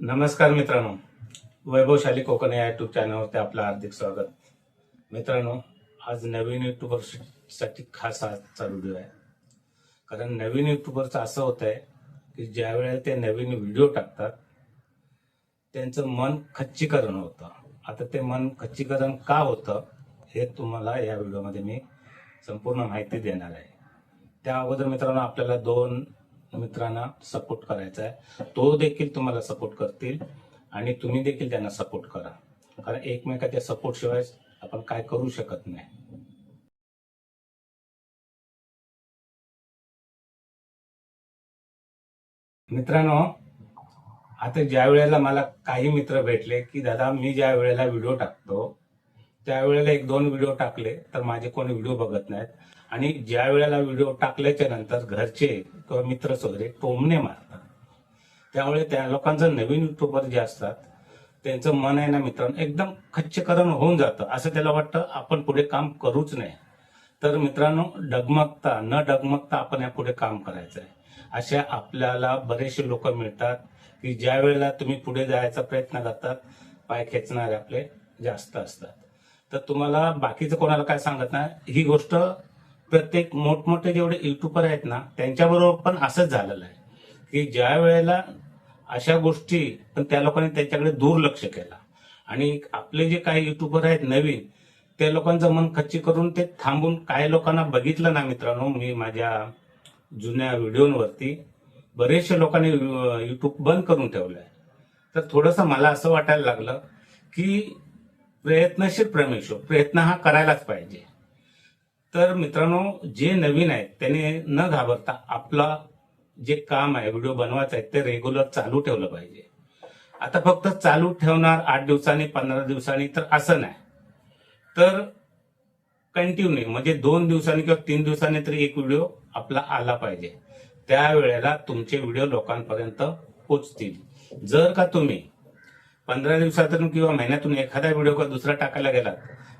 नमस्कार मित्रांनो. वैभवशाली कोकण या युट्यूब चॅनलवरती आपलं हार्दिक स्वागत. मित्रांनो आज नवीन युट्यूबरसाठी खास आजचा व्हिडिओ आहे. कारण नवीन युट्यूबरचं असं होत आहे की ज्या वेळेला ते नवीन व्हिडिओ टाकतात त्यांचं मन खच्चीकरण होतं. आता ते मन खच्चीकरण का होतं हे तुम्हाला या व्हिडिओमध्ये मी संपूर्ण माहिती देणार आहे. त्या अगोदर मित्रांनो आपल्याला दोन मित्रांना सपोर्ट करायचा आहे. तो देखील तुम्हाला सपोर्ट करतील आणि तुम्ही देखील त्यांना सपोर्ट करा. कारण एकमेकाच्या सपोर्ट शिवाय आपण काय करू शकत नाही. मित्रांनो आता ज्या वेळेला मला काही मित्र भेटले की दादा मी ज्या वेळेला व्हिडिओ टाकतो त्यावेळेला एक दोन व्हिडिओ टाकले तर माझे कोणी व्हिडिओ बघत नाहीत. आणि ज्या वेळेला व्हिडिओ टाकल्याच्या नंतर घरचे किंवा मित्र वगैरे टोमणे मारतात. त्यामुळे त्या लोकांचं नवीन युट्यूबर जे असतात त्यांचं मन आहे ना मित्रांनो एकदम खच्चीकरण होऊन जातं. असं त्याला वाटतं आपण पुढे काम करूच नाही. तर मित्रांनो डगमगता न डगमगता आपण या पुढे काम करायचं आहे अशा आपल्याला बरेचसे लोक मिळतात की ज्या वेळेला तुम्ही पुढे जायचा प्रयत्न करतात पाय खेचणारे आपले जास्त असतात. तर तुम्हाला बाकीचं कोणाला काय सांगत नाही. ही गोष्ट प्रत्येक मोठमोठे जेवढे युट्यूबर आहेत ना त्यांच्याबरोबर पण असंच झालेलं आहे. की ज्या वेळेला अशा गोष्टी पण त्या लोकांनी त्याच्याकडे दुर्लक्ष केला. आणि आपले जे काही युट्यूबर आहेत नवीन त्या लोकांचं मन खच्ची करून ते थांबून काही लोकांना बघितलं ना मित्रांनो मी माझ्या जुन्या व्हिडिओवरती बरेचशे लोकांनी युट्यूब बंद करून ठेवलं आहे तर थोडंसं मला असं वाटायला लागलं की प्रयत्नशील प्रमेश प्रयत्न हा करायलाच पाहिजे. तर मित्रांनो जे नवीन आहेत त्याने न घाबरता आपला जे काम आहे व्हिडिओ बनवायचं आहे ते रेग्युलर चालू ठेवलं पाहिजे. आता फक्त चालू ठेवणार आठ दिवसांनी पंधरा दिवसांनी तर असं नाही. तर कंटिन्यू म्हणजे दोन दिवसांनी किंवा तीन दिवसांनी तरी एक व्हिडिओ आपला आला पाहिजे. त्यावेळेला तुमचे व्हिडिओ लोकांपर्यंत पोचतील. जर का तुम्ही पंधरा दिवसातून किंवा महिन्यातून एखादा व्हिडिओ का दुसरा टाकायला गेलात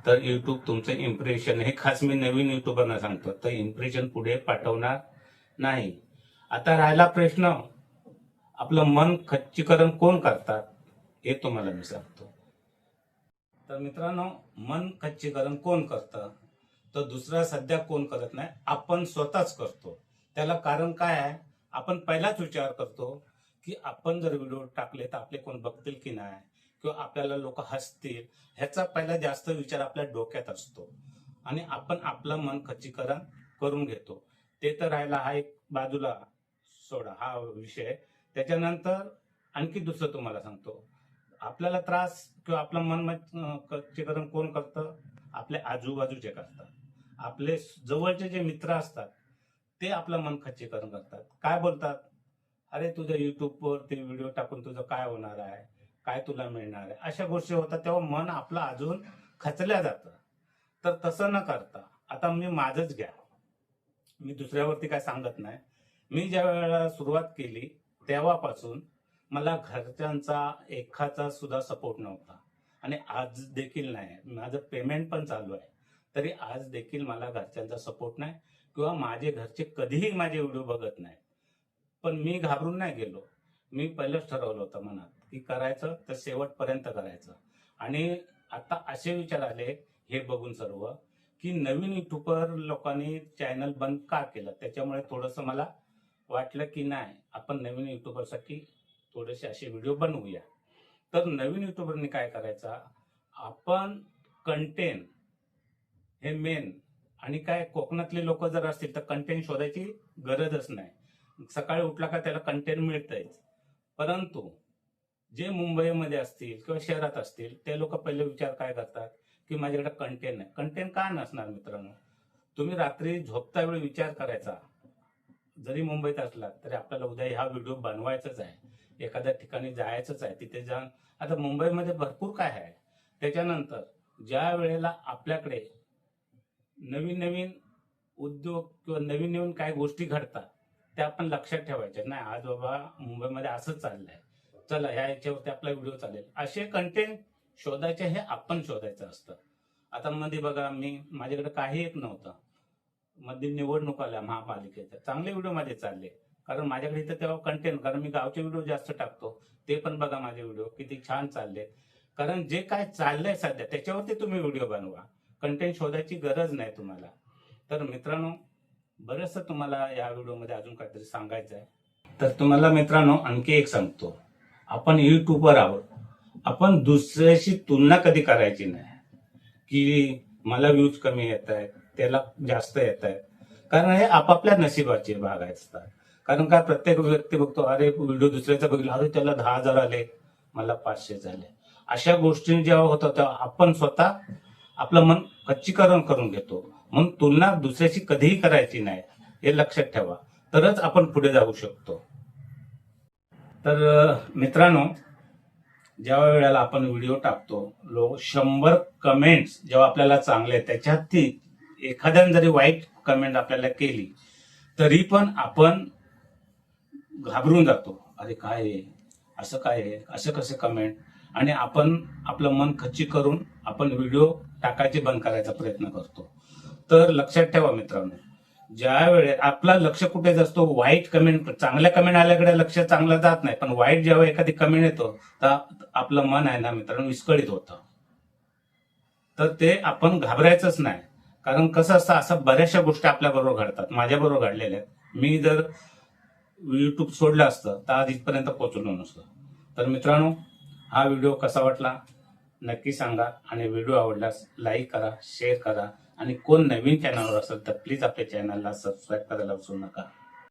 तर युट्यूब तुमचं इम्प्रेशन हे खास मी नवीन युट्यूबरना सांगतो तर इम्प्रेशन पुढे पाठवणार नाही. आता राहिला प्रश्न आपलं मन खच्चीकरण कोण करतात हे तुम्हाला मी सांगतो. तर मित्रांनो मन खच्चीकरण कोण करतं तर दुसरा सध्या कोण करत नाही आपण स्वतःच करतो. त्याला कारण काय आहे आपण पहिलाच विचार करतो की आपण जर व्हिडिओ टाकले तर आपले कोण बघतील की नाही? किंवा आपल्याला लोक हसतील? ह्याचा पहिला जास्त विचार आपल्या डोक्यात असतो. आणि आपण आपलं मन खच्चीकरण करून घेतो. ते तर राहिला हा एक बाजूला सोडा हा विषय. त्याच्यानंतर आणखी दुसरं तुम्हाला सांगतो. आपल्याला त्रास किंवा आपलं मन खच्चीकरण कोण करतं? आपले आजूबाजूचे करतात. आपले जवळचे जे मित्र असतात ते आपलं मन खच्चीकरण करतात. काय बोलतात? अरे तुझ्या युट्यूबवर ते व्हिडिओ टाकून तुझं काय होणार आहे? काय तुला मिळणार आहे? अशा गोष्टी होतात तेव्हा मन आपलं अजून खचल्या जातं. तर तसं न करता आता मी माझंच घ्या. मी दुसऱ्यावरती काय सांगत नाही. मी ज्या वेळेला सुरुवात केली तेव्हापासून मला घरच्यांचा एखाचा सुद्धा सपोर्ट नव्हता. आणि आज देखील नाही. माझं पेमेंट पण चालू आहे. तरी आज देखील मला घरच्यांचा सपोर्ट नाही. किंवा माझे घरचे कधीही माझे व्हिडिओ बघत नाही. पण मी घाबरून नाही गेलो. मी पहिलंच ठरवलं होतं मनात की करायचं तर शेवटपर्यंत करायचं. आणि आता असे विचार आले हे बघून सर्व की नवीन युट्यूबर लोकांनी चॅनल बंद का केलं? त्याच्यामुळे थोडंसं मला वाटलं की नाही आपण नवीन युट्यूबरसाठी थोडेसे असे व्हिडिओ बनवूया. तर नवीन युट्यूबरनी काय करायचा? आपण कंटेंट हे मेन आणि काय कोकणातले लोक जर असतील तर कंटेंट शोधायची गरजच नाही. सकाळी उठला का त्याला कंटेंट मिळतंयच परंतु जे मुंबईमध्ये असतील किंवा शहरात असतील ते लोक पहिले विचार काय करतात? की माझ्याकडे कंटेंट आहे कंटेंट का नसणार मित्रांनो? तुम्ही रात्री झोपता वेळी विचार करायचा. जरी मुंबईत असलात तरी आपल्याला उद्या हा व्हिडिओ बनवायचाच आहे. एखाद्या ठिकाणी जायचंच आहे. तिथे जाऊन आता मुंबईमध्ये भरपूर काय आहे. त्याच्यानंतर ज्या वेळेला आपल्याकडे नवीन नवीन उद्योग किंवा नवीन नवीन काय गोष्टी घडतात त्या आपण लक्षात ठेवायच्या नाही आज बाबा मुंबईमध्ये असंच चाललंय. चला ह्या याच्यावरती आपला व्हिडिओ चालेल. असे कंटेंट शोधायचे हे आपण शोधायचं असतं. आता मध्ये बघा मी माझ्याकडे काही एक नव्हतं. मध्ये निवडणूक आल्या महापालिकेच्या. चांगले व्हिडिओ माझे चालले. कारण माझ्याकडे इथं तेव्हा कंटेंट कारण मी गावचे व्हिडिओ जास्त टाकतो. ते पण बघा माझे व्हिडिओ किती छान चालले. कारण जे काय चाललंय सध्या त्याच्यावरती तुम्ही व्हिडिओ बनवा. कंटेंट शोधायची गरज नाही तुम्हाला. तर मित्रांनो बरस तुम्हाला या व्हिडिओमध्ये अजून काहीतरी सांगायचं आहे. तर तुम्हाला मित्रांनो आणखी एक सांगतो. आपण युट्यूबवर आहोत. आपण दुसऱ्याशी तुलना कधी करायची नाही. की मला व्ह्यूज कमी येत आहेत त्याला जास्त येत आहेत. कारण हे आपापल्या नशिबाचे भाग असतात. कारण का प्रत्येक व्यक्ती बघतो अरे व्हिडिओ दुसऱ्याचा बघितला अरे त्याला दहा हजार आले मला पाचशे झाले. अशा गोष्टी जेव्हा होतात तेव्हा आपण स्वतः आपलं मन खच्चीकरण करून घेतो. म्हणून तुलना दुसऱ्याशी कधीही करायची नाही हे लक्षात ठेवा. तरच आपण पुढे जाऊ शकतो. तर मित्रांनो ज्या वेळेला आपण व्हिडिओ टाकतो लोक शंभर कमेंट्स जेव्हा आपल्याला चांगले आहेत, त्याच्यात ती एखाद्याने जरी वाईट कमेंट आपल्याला केली तरी पण आपण घाबरून जातो. अरे काय आहे असं काय आहे असं कसं कमेंट आणि आपण आपलं मन खच्ची करून आपण व्हिडिओ टाकायचे बंद करायचा प्रयत्न करतो. तर लक्षात ठेवा मित्रांनो ज्या वेळेस आपला लक्ष कुठे असतो वाईट कमेंट चांगल्या कमेंट आल्याकडे लक्ष चांगलं जात नाही पण वाईट जेव्हा एखादी कमेंट येतो तर आपलं मन आहे ना मित्रांनो विस्कळीत होतं. तर ते आपण घाबरायचंच नाही. कारण कसं असतं असं बऱ्याचशा गोष्टी आपल्या बरोबर घडतात. माझ्या बरोबर घडलेल्या आहेत. मी जर युट्यूब सोडलं असतं तर आज इथपर्यंत पोहोचलो नसतो. तर मित्रांनो हा व्हिडिओ कसा वाटला नक्की सांगा. आणि व्हिडिओ आवडल्यास लाईक करा शेअर करा. आणि कोण नवीन चॅनलवर असेल तर प्लीज आपल्या चॅनलला सबस्क्राईब करायला विसरू नका.